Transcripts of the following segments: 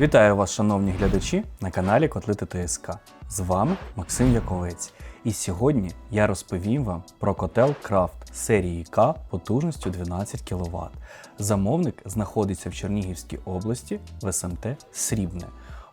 Вітаю вас, шановні глядачі, на каналі Котлити ТСК. З вами Максим Яковець. І сьогодні я розповім вам про котел Крафт серії К потужністю 12 кВт. Замовник знаходиться в Чернігівській області в СМТ Срібне.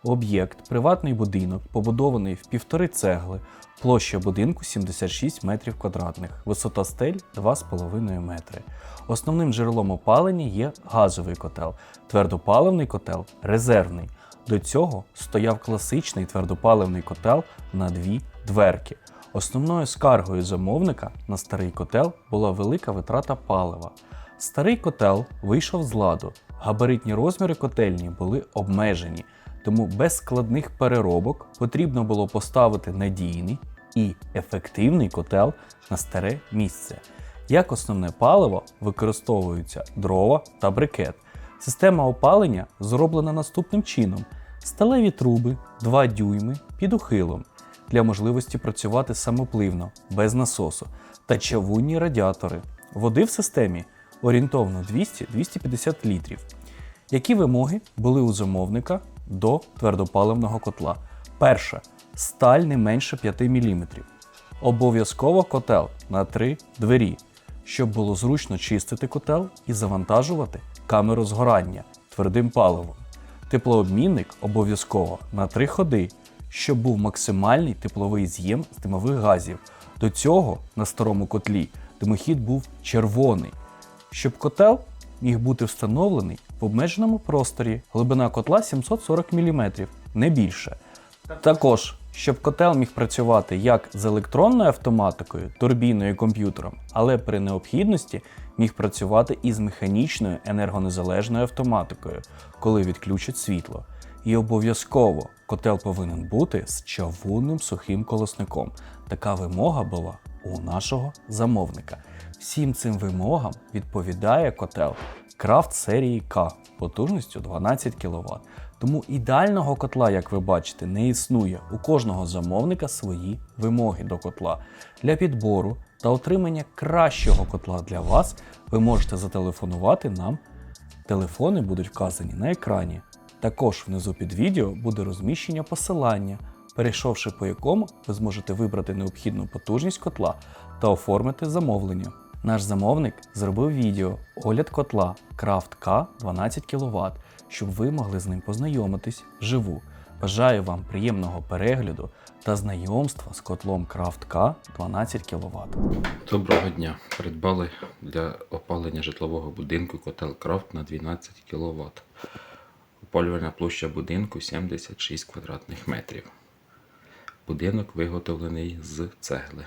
Об'єкт приватний будинок, побудований в півтори цегли, площа будинку 76 метрів квадратних, висота стель 2,5 метри. Основним джерелом опалення є газовий котел, твердопаливний котел резервний. До цього стояв класичний твердопаливний котел на дві дверки. Основною скаргою замовника на старий котел була велика витрата палива. Старий котел вийшов з ладу, габаритні розміри котельні були обмежені, тому без складних переробок потрібно було поставити надійний і ефективний котел на старе місце. Як основне паливо використовуються дрова та брикет. Система опалення зроблена наступним чином: сталеві труби 2 дюйми під ухилом для можливості працювати самопливно, без насосу, та чавунні радіатори. Води в системі орієнтовно 200-250 літрів. Які вимоги були у замовника до твердопаливного котла? Перше. Сталь не менше 5 мм. Обов'язково котел на 3 двері, щоб було зручно чистити котел і завантажувати камеру згорання твердим паливом. Теплообмінник обов'язково на 3 ходи, щоб був максимальний тепловий з'єм з димових газів. До цього на старому котлі димохід був червоний. Щоб котел міг бути встановлений в обмеженому просторі, глибина котла 740 мм, не більше. Також, щоб котел міг працювати як з електронною автоматикою, турбіною і комп'ютером, але при необхідності міг працювати і з механічною енергонезалежною автоматикою, коли відключать світло. І обов'язково котел повинен бути з чавунним сухим колосником. Така вимога була у нашого замовника. Всім цим вимогам відповідає котел Крафт серії К потужністю 12 кВт. Тому ідеального котла, як ви бачите, не існує. У кожного замовника свої вимоги до котла. Для підбору та отримання кращого котла для вас ви можете зателефонувати нам. Телефони будуть вказані на екрані. Також внизу під відео буде розміщення посилання, перейшовши по якому ви зможете вибрати необхідну потужність котла та оформити замовлення. Наш замовник зробив відео огляд котла Крафт К 12 кВт, щоб ви могли з ним познайомитись вживу. Бажаю вам приємного перегляду та знайомства з котлом Крафт К 12 кВт. Доброго дня! Придбали для опалення житлового будинку котел Крафт на 12 кВт. Опалювальна площа будинку 76 квадратних метрів. Будинок виготовлений з цегли.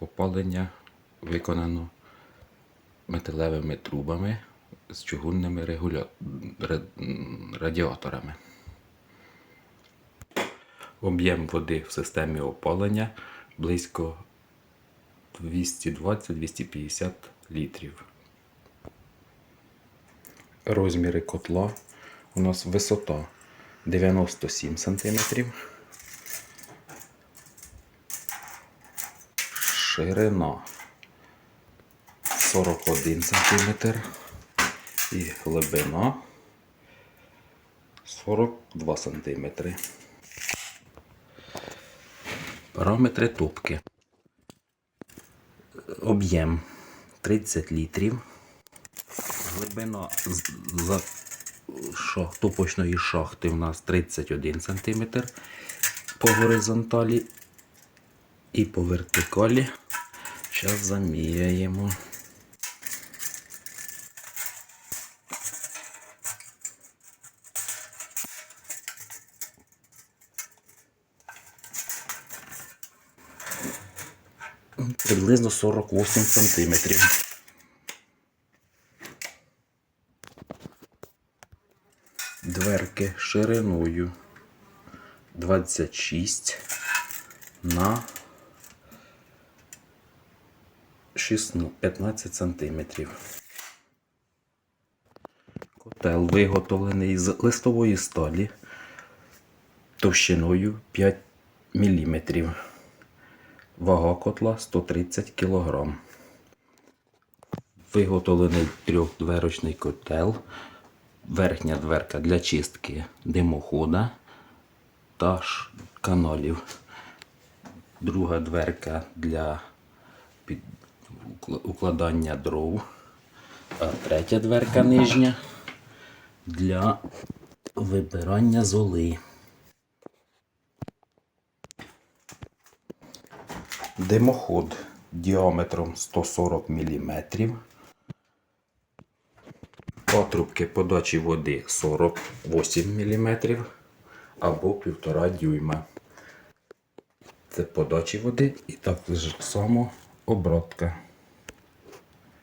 Опалення виконано металевими трубами з чугунними регуля... радіаторами. Об'єм води в системі опалення близько 220-250 літрів. Розміри котла у нас висота 97 см. Ширина 41 см і глибина 42 см. Параметри топки. Об'єм 30 літрів. Глибина за шах, топочної шахти у нас 31 см по горизонталі і по вертикалі. Зараз заміряємо. Приблизно 48 сантиметрів. Дверки шириною 26 на 16 15 сантиметрів. Котел виготовлений з листової сталі товщиною 5 мм. Вага котла 130 кг. Виготовлений трьохдверочний котел верхня дверка для чистки димохода та каналів. Друга дверка для укладання дров. А третя дверка нижня для вибирання золи. Димоход діаметром 140 мм. Патрубки подачі води 48 мм або 1,5 дюйма. Це подачі води і так само обробка.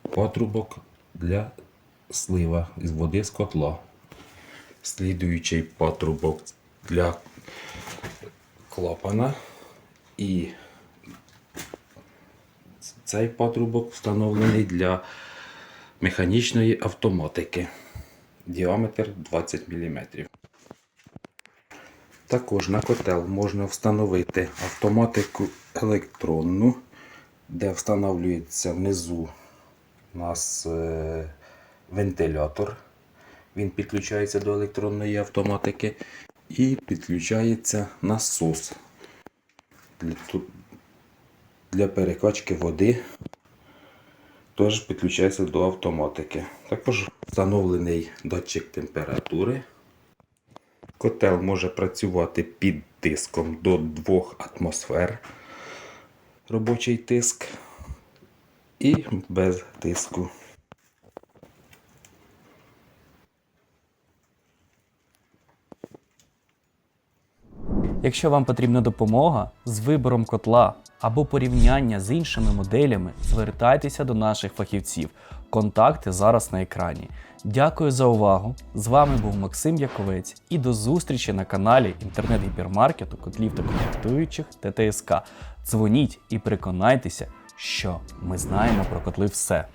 Патрубок для слива із води з котла. Слідуючий патрубок для клапана і цей патрубок встановлений для механічної автоматики. Діаметр 20 мм. Також на котел можна встановити автоматику електронну, де встановлюється внизу у нас е, вентилятор. Він підключається до електронної автоматики і підключається насос для, перекачки води. Теж підключається до автоматики. Також встановлений датчик температури. Котел може працювати під тиском до 2 атмосфер робочий тиск і без тиску. Якщо вам потрібна допомога з вибором котла або порівняння з іншими моделями, звертайтеся до наших фахівців. Контакти зараз на екрані. Дякую за увагу! З вами був Максим Яковець і до зустрічі на каналі інтернет-гіпермаркету котлів та комплектуючих ТТСК. Дзвоніть і переконайтеся, що ми знаємо про котли все.